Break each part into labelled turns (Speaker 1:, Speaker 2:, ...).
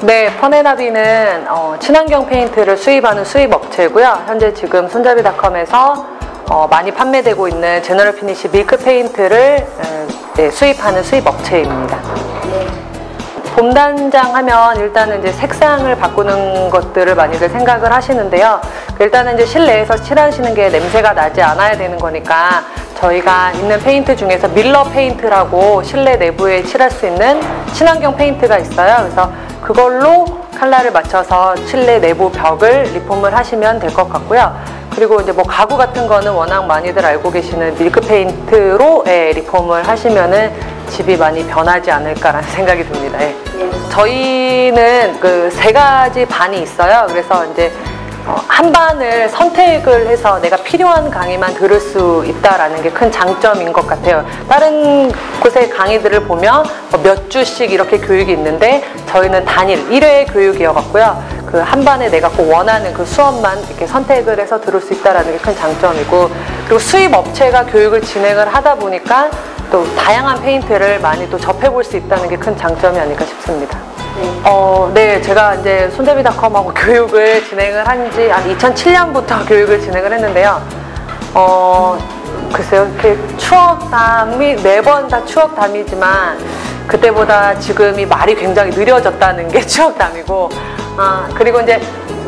Speaker 1: 네, 퍼네나비는 어, 친환경 페인트를 수입하는 수입 업체고요. 현재 지금 손잡이닷컴에서 어, 많이 판매되고 있는 제너럴 피니시 밀크 페인트를 음, 네, 수입하는 수입 업체입니다. 봄단장 하면 일단은 이제 색상을 바꾸는 것들을 많이들 생각을 하시는데요. 일단은 이제 실내에서 칠하시는 게 냄새가 나지 않아야 되는 거니까 저희가 있는 페인트 중에서 밀러 페인트라고 실내 내부에 칠할 수 있는 친환경 페인트가 있어요. 그래서 그걸로 컬러를 맞춰서 실내 내부 벽을 리폼을 하시면 될 것 같고요. 그리고 이제 뭐 가구 같은 거는 워낙 많이들 알고 계시는 밀크 페인트로 예, 리폼을 하시면은 집이 많이 변하지 않을까라는 생각이 듭니다. 예. 저희는 그 세 가지 반이 있어요. 그래서 이제 어, 한 반을 선택을 해서 내가 필요한 강의만 들을 수 있다라는 게 큰 장점인 것 같아요. 다른 곳의 강의들을 보면 뭐 몇 주씩 이렇게 교육이 있는데 저희는 단일 1회 교육이어갖고요. 그 한 반에 내가 꼭 원하는 그 수업만 이렇게 선택을 해서 들을 수 있다라는 게 큰 장점이고 그리고 수입 업체가 교육을 진행을 하다 보니까 또 다양한 페인트를 많이 또 접해볼 수 있다는 게 큰 장점이 아닐까 싶습니다. 어, 네, 제가 이제 손잡이닷컴하고 교육을 진행을 한 지 한 2007년부터 교육을 진행을 했는데요. 어, 글쎄요, 이렇게 추억담이 매번 다 추억담이지만 그때보다 지금이 말이 굉장히 느려졌다는 게 추억담이고, 아, 그리고 이제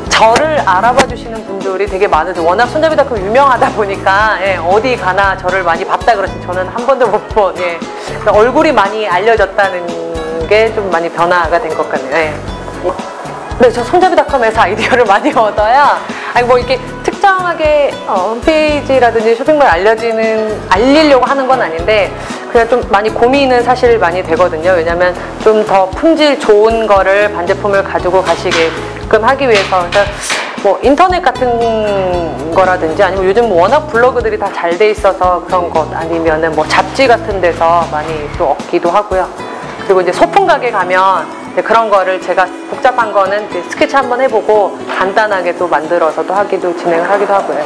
Speaker 1: 저를 알아봐 주시는 분들이 되게 많으세요. 워낙 손잡이 닷컴 유명하다 보니까 예, 어디 가나 저를 많이 봤다 그러시 저는 한 번도 못 본, 예. 그러니까 얼굴이 많이 알려졌다는 게 좀 많이 변화가 된 것 같네요. 예. 네, 저 손잡이닷컴에서 아이디어를 많이 얻어야, 아니, 뭐 이렇게 특정하게 어, 홈페이지라든지 쇼핑몰 알려지는, 알리려고 하는 건 아닌데, 그냥 좀 많이 고민은 사실 많이 되거든요. 왜냐면 좀 더 품질 좋은 거를 반제품을 가지고 가시게끔 하기 위해서. 그러니까 뭐 인터넷 같은 거라든지 아니면 요즘 워낙 블로그들이 다 잘 돼 있어서 그런 것 아니면은 뭐 잡지 같은 데서 많이 또 얻기도 하고요. 그리고 이제 소품 가게 가면 그런 거를 제가 복잡한 거는 스케치 한번 해보고 간단하게 또 만들어서 또 하기도 진행을 하기도 하고요.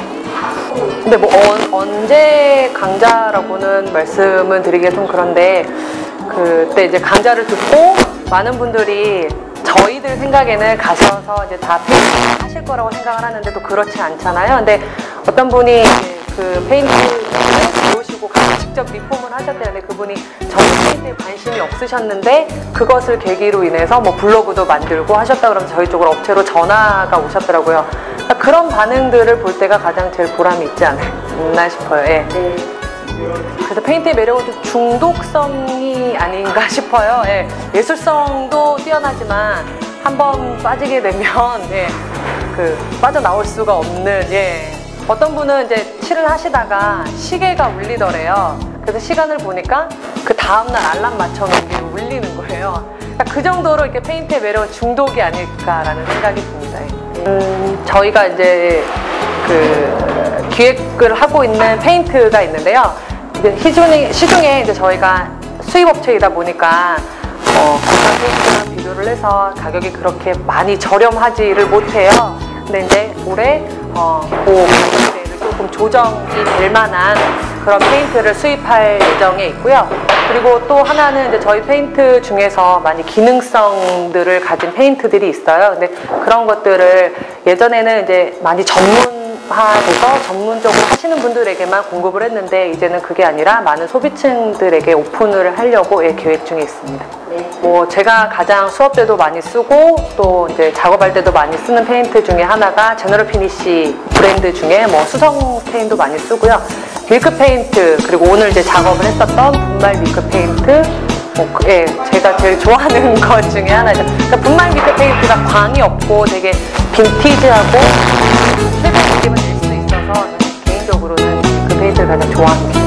Speaker 1: 근데 뭐 어- 언제 강좌라고는 말씀을 드리기가 좀 그런데 그때 이제 강좌를 듣고 많은 분들이 저희들 생각에는 가셔서 이제 다 페인트 하실 거라고 생각을 하는데 또 그렇지 않잖아요. 근데 어떤 분이 그 페인트를 배우시고 가서 직접 리폼을 하셨대는데 그분이 페인트에 관심이 없으셨는데 그것을 계기로 인해서 뭐 블로그도 만들고 하셨다 그러면 저희 쪽으로 업체로 전화가 오셨더라고요. 그러니까 그런 반응들을 볼 때가 가장 제일 보람이 있지 않나 싶어요. 예. 그래서 페인트의 매력은 좀 중독성이 아닌가 싶어요. 예. 예술성도 뛰어나지만 한 번 빠지게 되면 예, 그 빠져나올 수가 없는 예. 어떤 분은 이제 칠을 하시다가 시계가 울리더래요. 그래서 시간을 보니까 그 다음날 알람 맞춰놓은 게 울리는 거예요. 그러니까 그 정도로 이렇게 페인트의 매력은 중독이 아닐까라는 생각이 듭니다. 예. 음, 저희가 이제 그 기획을 하고 있는 페인트가 있는데요. 이제 시중에, 시중에 이제 저희가 수입업체이다 보니까 어, 국산 페인트랑 비교를 해서 가격이 그렇게 많이 저렴하지를 못해요. 근데 이제 올해 어, 그 가격대를 조금 조정이 될 만한 그런 페인트를 수입할 예정에 있고요. 그리고 또 하나는 이제 저희 페인트 중에서 많이 기능성들을 가진 페인트들이 있어요. 근데 그런 것들을 예전에는 이제 많이 전문화돼서 전문적으로 하시는 분들에게만 공급을 했는데 이제는 그게 아니라 많은 소비층들에게 오픈을 하려고 예, 계획 중에 있습니다. 뭐 제가 가장 수업 때도 많이 쓰고 또 이제 작업할 때도 많이 쓰는 페인트 중에 하나가 제너럴 피니시 브랜드 중에 뭐 수성 스테인도 많이 쓰고요. 밀크 페인트 그리고 오늘 이제 작업을 했었던 분말 밀크 페인트 뭐 그- 예, 제가 제일 좋아하는 것 중에 하나죠. 그러니까 분말 밀크 페인트가 광이 없고 되게 빈티지하고 최근 느낌을 낼 수 있어서 개인적으로는 그 페인트를 가장 좋아합니다.